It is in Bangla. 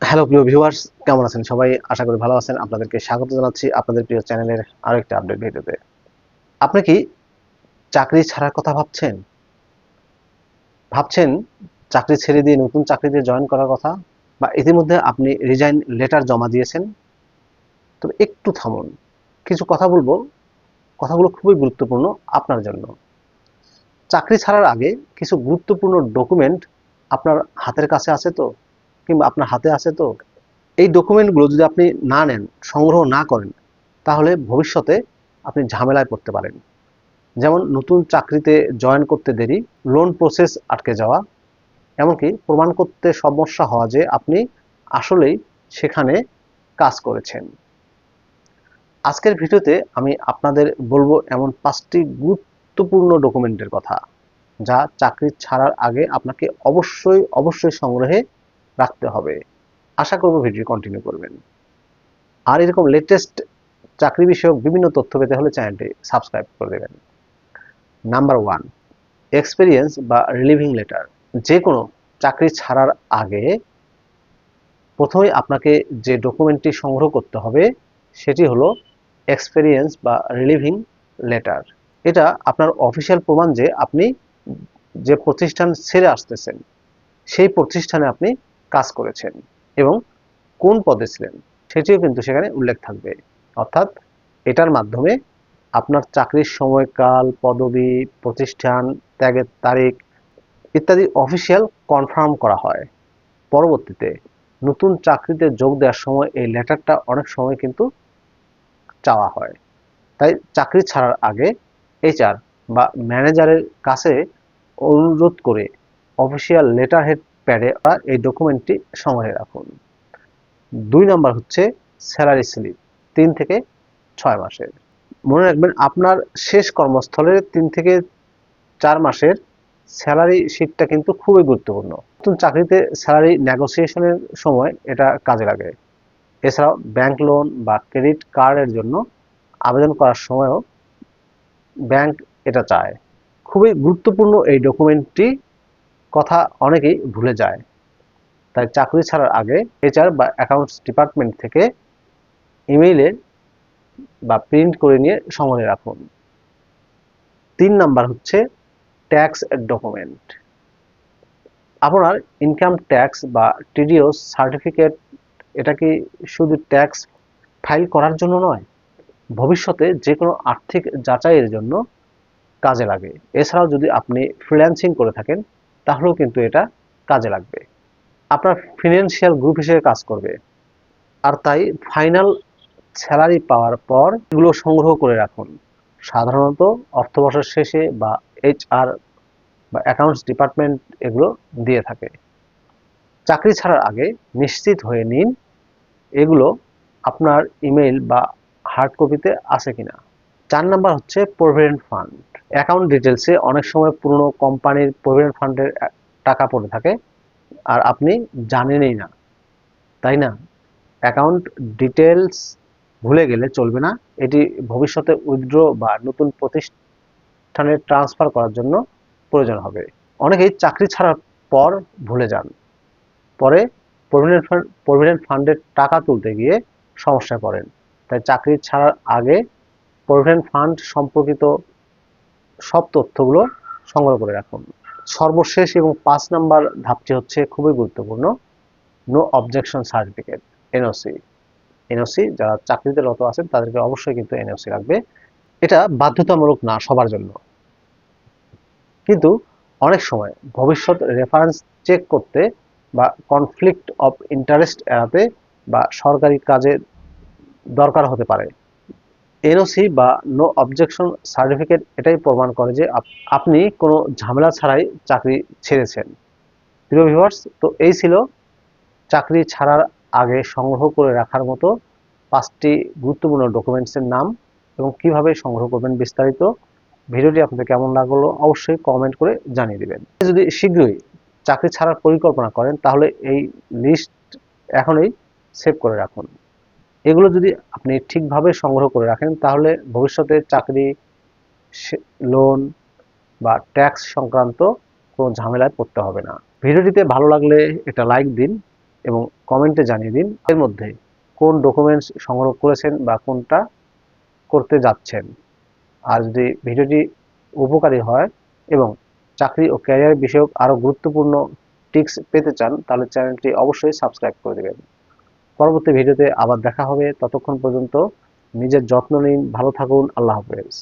হ্যালো প্রিয় ভিউয়ার্স কেমন আছেন? সবাই আশা করি ভালো আছেন। আপনাদেরকে স্বাগত জানাচ্ছি আপনাদের প্রিয় চ্যানেলের আরও একটা আপডেট ভিডিওতে। আপনি কি চাকরি ছাড়ার কথা ভাবছেন? ভাবছেন চাকরি ছেড়ে দিয়ে নতুন চাকরিতে জয়েন করার কথা? বা ইতিমধ্যে আপনি রিজাইন লেটার জমা দিয়েছেন? তবে একটু থামুন। কিছু কথা বলব। কথাগুলো খুবই গুরুত্বপূর্ণ আপনার জন্য। চাকরি ছাড়ার আগে কিছু গুরুত্বপূর্ণ ডকুমেন্ট আপনার হাতের কাছে আছে তো? কিংবা আপনার হাতে আছে তো, এই ডকুমেন্টগুলো যদি আপনি না নেন, সংগ্রহ না করেন, তাহলে ভবিষ্যতে আপনি ঝামেলায় পড়তে পারেন। যেমন নতুন চাকরিতে জয়েন করতে দেরি লোন প্রসেস আটকে যাওয়া, এমনকি প্রমাণ করতে সমস্যা হওয়া যে আপনি আসলেই সেখানে কাজ করেছেন। আজকের ভিডিওতে আমি আপনাদের বলব এমন পাঁচটি গুরুত্বপূর্ণ ডকুমেন্টের কথা, যা চাকরি ছাড়ার আগে আপনাকে অবশ্যই অবশ্যই সংগ্রহে রাখতে হবে। আশা করব ভিডিও কন্টিনিউ করবেন। আর এরকম লেটেস্ট চাকরি বিষয়ক বিভিন্ন তথ্য পেতে হলে চ্যানেলটি সাবস্ক্রাইব করে দেবেন। নাম্বার ওয়ান এক্সপিরিয়েন্স বা রিলিভিং লেটার যে কোনো চাকরি ছাড়ার আগে প্রথমে আপনাকে যে ডকুমেন্টটি সংগ্রহ করতে হবে, সেটি হলো এক্সপিরিয়েন্স বা রিলিভিং লেটার এটা আপনার অফিসিয়াল প্রমাণ যে আপনি যে প্রতিষ্ঠান ছেড়ে আসতেছেন, সেই প্রতিষ্ঠানে আপনি কাজ করেছেন এবং কোন পদে ছিলেন সেটিও কিন্তু সেখানে উল্লেখ থাকবে। অর্থাৎ এটার মাধ্যমে আপনার চাকরির সময়কাল, পদবি, প্রতিষ্ঠান, ত্যাগের তারিখ ইত্যাদি অফিসিয়াল কনফার্ম করা হয়। পরবর্তীতে নতুন চাকরিতে যোগ দেওয়ার সময় এই লেটারটা অনেক সময় কিন্তু চাওয়া হয়। তাই চাকরি ছাড়ার আগে এইচআর বা ম্যানেজারের কাছে অনুরোধ করে অফিসিয়াল লেটার হেড প্যাডে আর এই ডকুমেন্টটি সংগ্রহে রাখুন। দুই নাম্বার হচ্ছে স্যালারি স্লিপ তিন থেকে ছয় মাসের। মনে রাখবেন, আপনার শেষ কর্মস্থলের তিন থেকে চার মাসের স্যালারি শিটটা কিন্তু খুবই গুরুত্বপূর্ণ। নতুন চাকরিতে স্যালারি নেগোসিয়েশনের সময় এটা কাজে লাগে। এছাড়াও ব্যাংক লোন বা ক্রেডিট কার্ডের জন্য আবেদন করার সময়ও ব্যাংক এটা চায়। খুবই গুরুত্বপূর্ণ এই ডকুমেন্টটি কথা অনেকেই ভুলে যায়। তাই চাকরি ছাড়ার আগে এইচআর বা অ্যাকাউন্টস ডিপার্টমেন্ট থেকে ইমেইলে বা প্রিন্ট করে নিয়ে সংগ্রহে রাখুন। তিন নাম্বার হচ্ছে ট্যাক্স ডকুমেন্ট আপনার ইনকাম ট্যাক্স বা টিডিওস সার্টিফিকেট এটা কি শুধু ট্যাক্স ফাইল করার জন্য নয়, ভবিষ্যতে যে কোনো আর্থিক যাচাইয়ের জন্য কাজে লাগে। এছাড়াও যদি আপনি ফ্রিল্যান্সিং করে থাকেন তাহলেও কিন্তু এটা কাজে লাগবে। আপনার ফিনান্সিয়াল গ্রুপ হিসেবে কাজ করবে। আর তাই ফাইনাল স্যালারি পাওয়ার পর এগুলো সংগ্রহ করে রাখুন। সাধারণত অর্থবর্ষের শেষে বা এইচআর বা অ্যাকাউন্টস ডিপার্টমেন্ট এগুলো দিয়ে থাকে। চাকরি ছাড়ার আগে নিশ্চিত হয়ে নিন এগুলো আপনার ইমেইল বা হার্ড কপিতে আছে কিনা। চার নাম্বার হচ্ছে প্রভিডেন্ট ফান্ড অ্যাকাউন্ট ডিটেলসে অনেক সময় পুরনো কোম্পানির প্রভিডেন্ট ফান্ডের টাকা পড়ে থাকে আর আপনি জানেনই না। তাই না? অ্যাকাউন্ট ডিটেলস ভুলে গেলে চলবে না। এটি ভবিষ্যতে উইথড্র বা নতুন প্রতিষ্ঠানে ট্রান্সফার করার জন্য প্রয়োজন হবে। অনেকেই চাকরি ছাড়ার পর ভুলে যান। পরে প্রভিডেন্ট ফান্ড প্রভিডেন্ট ফান্ডের টাকা তুলতে গিয়ে সমস্যায় পড়েন। তাই চাকরি ছাড়ার আগে প্রভিডেন্ট ফান্ড সম্পর্কিত সব তথ্যগুলো সংগ্রহ করে রাখুন। সর্বশেষ এবং পাঁচ নাম্বার ধাপটি হচ্ছে খুবই গুরুত্বপূর্ণ no objection certificate NOC NOC যারা চাকরিতে রত আছেন, তাদেরকে অবশ্যই কিন্তু এনওসি রাখবে এটা বাধ্যতামূলক না সবার জন্য। কিন্তু অনেক সময় ভবিষ্যৎ রেফারেন্স চেক করতে বা কনফ্লিক্ট অফ ইন্টারেস্ট এড়াতে বা সরকারি কাজে দরকার হতে পারে। এনওসি বা নো অবজেকশন সার্টিফিকেট এটাই প্রমাণ করে যে আপনি কোনো ঝামেলা ছাড়াই চাকরি ছেড়েছেন। প্রিয় ভিভার্স তো এই ছিল চাকরি ছাড়ার আগে সংগ্রহ করে রাখার মতো পাঁচটি গুরুত্বপূর্ণ ডকুমেন্টসের নাম এবং কীভাবে সংগ্রহ করবেন বিস্তারিত। ভিডিওটি আপনাদের কেমন লাগল অবশ্যই কমেন্ট করে জানিয়ে দিবেন। যদি শীঘ্রই চাকরি ছাড়ার পরিকল্পনা করেন, তাহলে এই লিস্ট এখনই সেভ করে রাখুন। এগুলো যদি আপনি ঠিকভাবে সংগ্রহ করে রাখেন, তাহলে ভবিষ্যতে চাকরি লোন বা ট্যাক্স সংক্রান্ত কোনো ঝামেলায় পড়তে হবে না। ভিডিওটিতে ভালো লাগলে এটা লাইক দিন এবং কমেন্টে জানিয়ে দিন এর মধ্যে কোন ডকুমেন্টস সংগ্রহ করেছেন বা কোনটা করতে যাচ্ছেন। আর যদি ভিডিওটি উপকারী হয় এবং চাকরি ও ক্যারিয়ার বিষয়ক আরও গুরুত্বপূর্ণ টিপস পেতে চান, তাহলে চ্যানেলটি অবশ্যই সাবস্ক্রাইব করে দেবেন। পরবর্তী ভিডিওতে আবার দেখা হবে। ততক্ষণ পর্যন্ত নিজের যত্ন নিন ভালো থাকুন আল্লাহ হাফেজ।